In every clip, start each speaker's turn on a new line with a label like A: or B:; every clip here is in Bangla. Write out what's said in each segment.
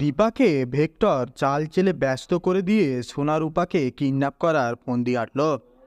A: দীপাকে ভেক্টর চাল চেলে ব্যস্ত করে দিয়ে সোনারূপাকে কিডন্যাপ করার ফন্দি আটল।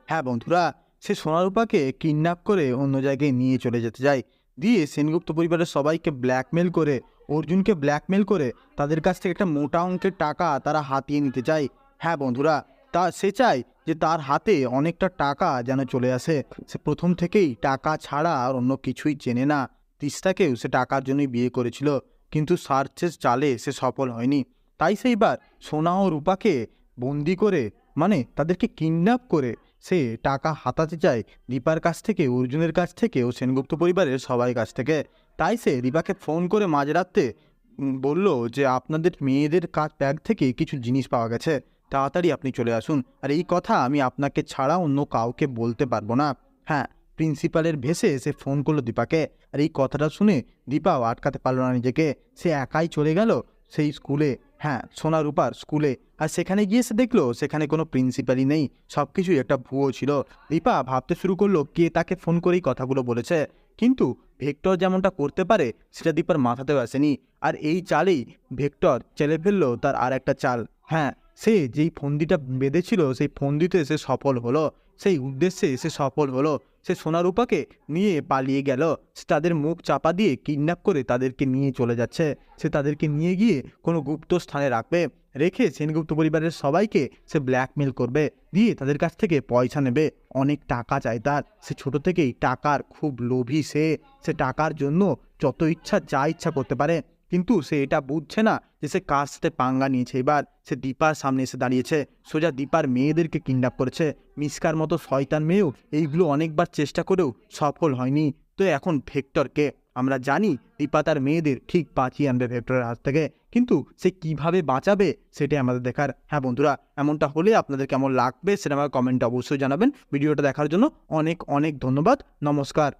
A: হ্যাঁ বন্ধুরা, সে সোনারূপাকে কিডন্যাপ করে অন্য জায়গায় নিয়ে চলে যেতে যায় দিয়ে সেনগুপ্ত পরিবারের সবাইকে ব্ল্যাকমেল করে, অর্জুনকে ব্ল্যাকমেল করে তাদের কাছ থেকে একটা মোটা অঙ্কের টাকা তারা হাতিয়ে নিতে চায়। হ্যাঁ বন্ধুরা, তা সে চায় যে তার হাতে অনেকটা টাকা যেন চলে আসে। সে প্রথম থেকেই টাকা ছাড়া আর অন্য কিছুই চেনে না। তিস্তাকেও সে টাকার জন্যই বিয়ে করেছিল। কিন্তু সার্চেস চালে সে সফল হয়নি। তাই সেইবার সোনা ও রূপাকে বন্দি করে মানে তাদেরকে কিডন্যাপ করে সে টাকা হাতাতে চায় দীপার কাছ থেকে, অর্জুনের কাছ থেকে ও সেনগুপ্ত পরিবারের সবাই কাছ থেকে। তাই সে দীপাকে ফোন করে মাঝরাতে বলল যে, আপনাদের মেয়েদের কাজ ব্যাগ থেকে কিছু জিনিস পাওয়া গেছে। তাড়াতাড়ি আপনি চলে আসুন। আর এই কথা আমি আপনাকে ছাড়া অন্য কাউকে বলতে পারব না। হ্যাঁ প্রিন্সিপালের ভেসে সে ফোন করল দীপাকে। আর এই কথাটা শুনে দীপাও আটকাতে পারল না নিজেকে। সে একাই চলে গেল সেই স্কুলে। হ্যাঁ সোনা রূপার স্কুলে। আর সেখানে গিয়ে সে দেখল সেখানে কোনো প্রিন্সিপালই নেই। সব কিছুই একটা ভুয়ো ছিল। দীপা ভাবতে শুরু করল কে তাকে ফোন করেই কথাগুলো বলেছে। কিন্তু ভেক্টর যেমনটা করতে পারে সেটা দীপার মাথাতেও আসেনি। আর এই চালেই ভেক্টর চেলে ফেলল তার আর একটা চাল। হ্যাঁ সে যেই ফন্দিটা বেঁধেছিল সেই ফন্দিতে সে সফল হলো। সেই উদ্দেশ্যে সে সফল হলো। সে সোনারূপাকে নিয়ে পালিয়ে গেল। সে তাদের মুখ চাপা দিয়ে কিডন্যাপ করে তাদেরকে নিয়ে চলে যাচ্ছে। সে তাদেরকে নিয়ে গিয়ে কোনো গুপ্ত স্থানে রাখবে। রেখে সেনগুপ্ত পরিবারের সবাইকে সে ব্ল্যাকমেল করবে। দিয়ে তাদের কাছ থেকে পয়সা নেবে। অনেক টাকা চায় তার। সে ছোট থেকেই টাকার খুব লোভী সে। সে টাকার জন্য যত ইচ্ছা যা ইচ্ছা করতে পারে কিন্তু সে এটা বুঝছে না যে সে কার সাথে পাঙ্গা নিয়েছে। এবার সে দীপার সামনে এসে দাঁড়িয়েছে। সোজা দীপার মেয়েদেরকে কিডন্যাপ করেছে। মিসকার মতো শয়তান মেয়েও এইগুলো অনেকবার চেষ্টা করেও সফল হয়নি। তো এখন ভেক্টরকে আমরা জানি দীপা তার মেয়েদের ঠিক বাঁচিয়ে আনবে ভেক্টরের হাত থেকে। কিন্তু সে কীভাবে বাঁচাবে সেটাই আমাদের দেখার। হ্যাঁ বন্ধুরা, এমনটা হলে আপনাদের কেমন লাগবে সেটা আমার কমেন্টে অবশ্যই জানাবেন। ভিডিওটা দেখার জন্য অনেক অনেক ধন্যবাদ। নমস্কার।